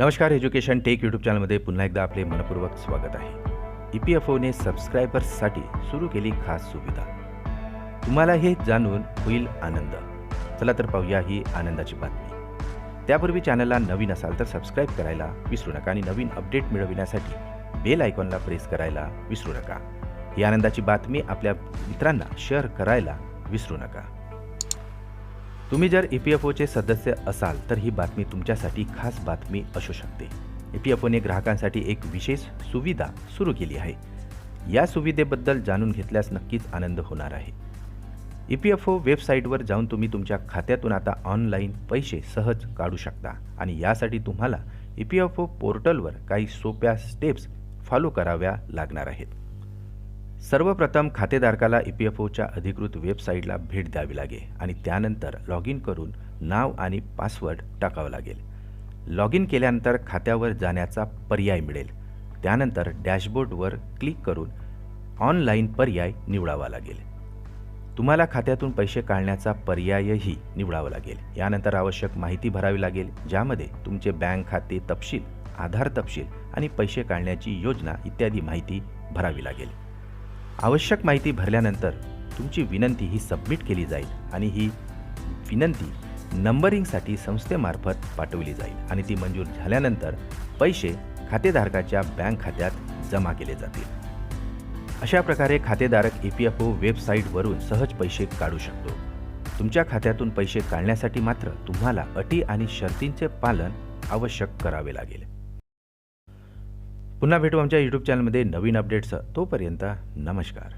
नमस्कार education take YouTube चॅनलमध्ये पुन्हा एकदा आपले मनपूर्वक स्वागत आहे. ई पी एफ ओने सबस्क्रायबर्ससाठी सुरू केली खास सुविधा. तुम्हाला हे जाणून होईल आनंद. चला तर पाहूया ही आनंदाची बातमी. त्यापूर्वी चॅनलला नवीन असाल तर सबस्क्राईब करायला विसरू नका आणि नवीन अपडेट मिळविण्यासाठी बेल आयकॉनला प्रेस करायला विसरू नका. ही आनंदाची बातमी आपल्या मित्रांना शेअर करायला विसरू नका. तुम्ही जर ई पी एफ ओचे सदस्य असाल तर ही बातमी तुमच्यासाठी खास बातमी असू शकते. ई पी एफ ओने ग्राहकांसाठी एक विशेष सुविधा सुरू केली आहे. या सुविधेबद्दल जाणून घेतल्यास नक्कीच आनंद होणार आहे. ई पी एफ ओ वेबसाईटवर जाऊन तुम्ही तुमच्या खात्यातून आता ऑनलाईन पैसे सहज काढू शकता आणि यासाठी तुम्हाला ई पी एफ ओ पोर्टलवर काही सोप्या स्टेप्स फॉलो कराव्या लागणार आहेत. सर्वप्रथम खातेधारकाला ई पी एफ ओच्या अधिकृत वेबसाईटला भेट द्यावी लागेल आणि त्यानंतर लॉग इन करून नाव आणि पासवर्ड टाकावं लागेल. लॉग इन केल्यानंतर खात्यावर जाण्याचा पर्याय मिळेल. त्यानंतर डॅशबोर्डवर क्लिक करून ऑनलाईन पर्याय निवडावा लागेल. तुम्हाला खात्यातून पैसे काढण्याचा पर्यायही निवडावा लागेल. यानंतर आवश्यक माहिती भरावी लागेल ज्यामध्ये तुमचे बँक खाते तपशील आधार तपशील आणि पैसे काढण्याची योजना इत्यादी माहिती भरावी लागेल. आवश्यक माहिती भरल्यानंतर तुमची विनंती ही सबमिट केली जाईल आणि ही विनंती नंबरिंगसाठी संस्थेमार्फत पाठवली जाईल आणि ती मंजूर झाल्यानंतर पैसे खातेधारकाच्या बँक खात्यात जमा केले जातील. अशा प्रकारे खातेधारक ई पी एफ ओ वेबसाईटवरून सहज पैसे काढू शकतो. तुमच्या खात्यातून पैसे काढण्यासाठी मात्र तुम्हाला अटी आणि शर्तींचे पालन आवश्यक करावे लागेल. पुन्हा भेटू आमच्या यूट्यूब चॅनलमध्ये नवीन अपडेट्स तोपर्यंत नमस्कार.